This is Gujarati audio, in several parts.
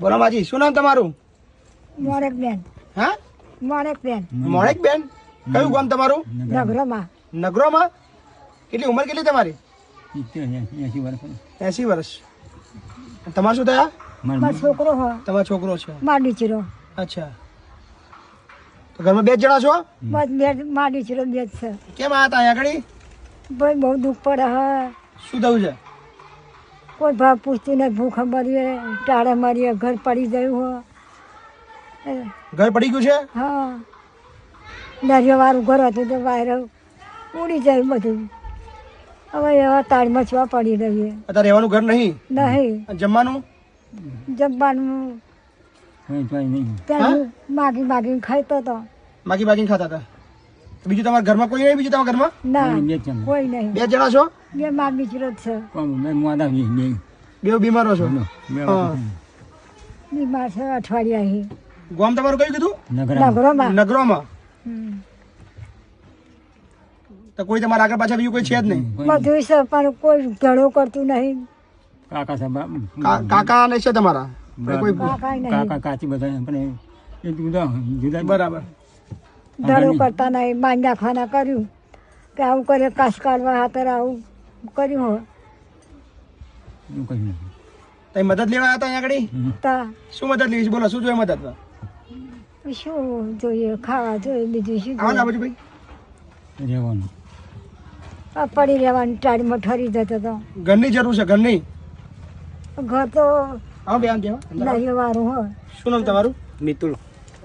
બોલો માજી શું નામ તમારું? મોરેક બેન. હા? મોરેક બેન. મોરેક બેન? કયું ગામ તમારું? નગરોમાં. નગરોમાં? કેટલી ઉંમર કેટલી તમારી? એસી વર્ષ એસી વર્ષ. તમારે શું થયા? મારો છોકરો હો. તમારો છોકરો છે. માડી દીકરો. અચ્છા. તો ઘરમાં બે જ જણા છો? બસ બે માર દીકરો બે જ છે. કેમ હતા અહીંયા આગળ? ભાઈ બહુ દુઃખ પડે હા. શું થયું છે? કોઈ ભાવ પૂછતું નહીં ભૂખ મરીએ ટાળે મરીએ ઘર પડી ગયું હો. ઘર પડી ગયું છે? હા. દરિયાવાળું ઘર હતું તો બહાર ઉડી જાય બધું. હવે એવા તાળમાં છવા પડી રહીએ. અત્યારે રહેવાનું ઘર નહીં? નહીં. જમવાનું? જમવાનું માગી માગીને ખાઈતો તો. બાકી બાકી ખાતા હતા. બીજું તમારા ઘરમાં કોઈ નહીં બીજું તમારા ઘરમાં? ના કોઈ નહીં. બે જણા છો? બે દીકરો જ છે કોમ બે મોડા બે બે બે બીમારો છો બે હા. બીમાર છે અઠવાડિયા અહીં ગામ તમારું કયું કીધું? નગરા નગરોમાં. નગરોમાં? તો કોઈ તમારા આગળ પાછળ બીજું કોઈ છે જ નહીં? બધું છે પણ કોઈ ઘણો કરતું નહીં. કાકા સાહેબ કાકા ને છે તમારા? કોઈ નહીં. કાકા કાચી બધા પણ એ જુદા જુદા બરાબર. ધડું કરતા નહીં માન ખાના કર્યું. કે આવું કરે કાશ કાઢવા હાથે આવું કર્યું હું કઈ નહીં. તમે મદદ લેવા આવ્યા હતા અહીંયા આગળ? તા. શું મદદ લેવી છે? બોલો શું જોઈએ મદદ શું જોઈએ? ખાવા જોઈએ બીજું શું આવો ભાઈ રહેવાનું. પડી રહેવાની ટાળીમાં ઠરી જતો તો. ઘરની જરૂર છે ઘરની? ઘર તો આવો બે આમ જેવા હો શું નામ તમારું? મિતુલ.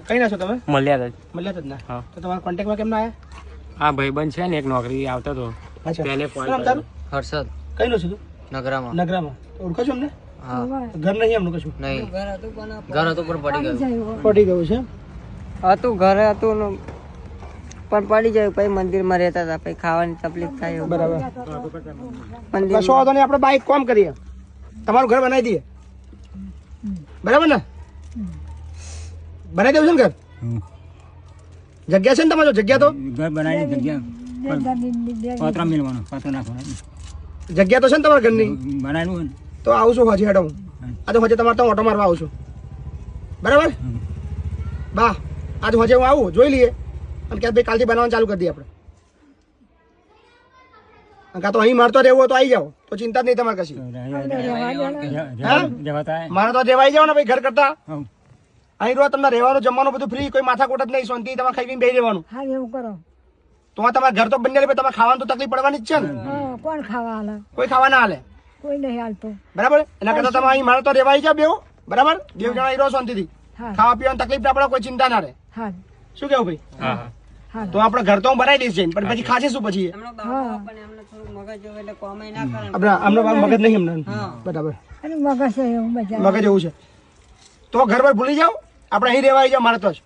કઈ ના છો તમે? મળ્યા હતા મળ્યા જ ના. હા. તો તમારા કોન્ટેક્ટમાં કેમ ના આવ્યા? ભાઈ ભાઈબંધ છે ને એક નોકરી આવતો હતો પહેલે ફોન હર્ષદ. કઈ લો છે તું? નગરામાં. નગરામાં. ઓળખો છો અમને? ઘર નહીં એમનું કશું? નહીં. ઘર હતું પણ પડી ગયું. પડી ગયું છે હતું ઘરે હતું પણ પડી જાય પછી મંદિરમાં રહેતા હતા. પછી ખાવાની તકલીફ થાય બરાબર. મંદિર કશો વાંધો નહીં. આપણે બાઈક કોમ કરીએ. તમારું ઘર બનાવી દઈએ. બરાબર ને? બનાવી દેવું છે ને ઘર? જગ્યા છે ને તમારો? જગ્યા તો? ઘર બનાવી જગ્યા. પાત્રા મેળવાનો પાત્ર નાખવાનો. જગ્યા તો છે ને તમારા ઘરની? બનાવ્યું તો આવું છું હજી હેડો હું આ તો હજી તમારે તો ઓટો મારવા આવું છું. બરાબર. બા આજ હજે હું આવું જોઈ લઈએ. અને ક્યાં ભાઈ કાલથી બનાવવાનું ચાલુ કરી દઈએ આપણે. કાં તો અહીં મારતો રહેવું હોય તો આવી જાઓ. તો ચિંતા જ નહીં તમારે કશી. મારે તો દેવાઈ જાવ ને ભાઈ ઘર કરતા. અહીં રહો તમને રહેવાનું જમવાનું બધું ફ્રી કોઈ માથાકોટ જ નહીં શાંતિ તમારે ખાઈ પીને બેસી રહેવાનું. હા એવું કરો. તો તમારા ઘર તો બંને લે તમારે ખાવાનું તો તકલીફ પડવાની જ છે ને. કોણ ખાવા હાલે? કોઈ ખાવા ના હાલે? કોઈ નહીં હાલતો. બરાબર? એના કરતા તમે અહીં મારે તો રેવાઈ જાવ બેવ બરાબર? બેવ જણા હીરો શાંતિથી. ખાવા પીવાની તકલીફ ના પડે કોઈ ચિંતા ના રહે. હા. શું કેવું ભાઈ? હા હા. તો આપણે ઘર તો હું બનાવી દઈશ પણ પછી ખાશે શું પછી થોડું મગજ હોય એટલે કોમાય ના કરે. આપણે મગજ નહીં એમને બરાબર. મગજ એવું મગજ એવું છે. તો ઘર પર ભૂલી જાઓ. આપણે અહીં રહેવા આવી જાઓ મારે તો જ.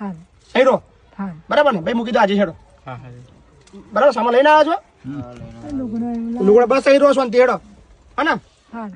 હા. અહીં રહો બરાબર ને? ભાઈ મૂકી દો આજે છેડો હા હા. બરાબર સામાન લઈને આવ્યા છો? લુગડો બસ અહીં રહો છો તેડો. હા ને. હા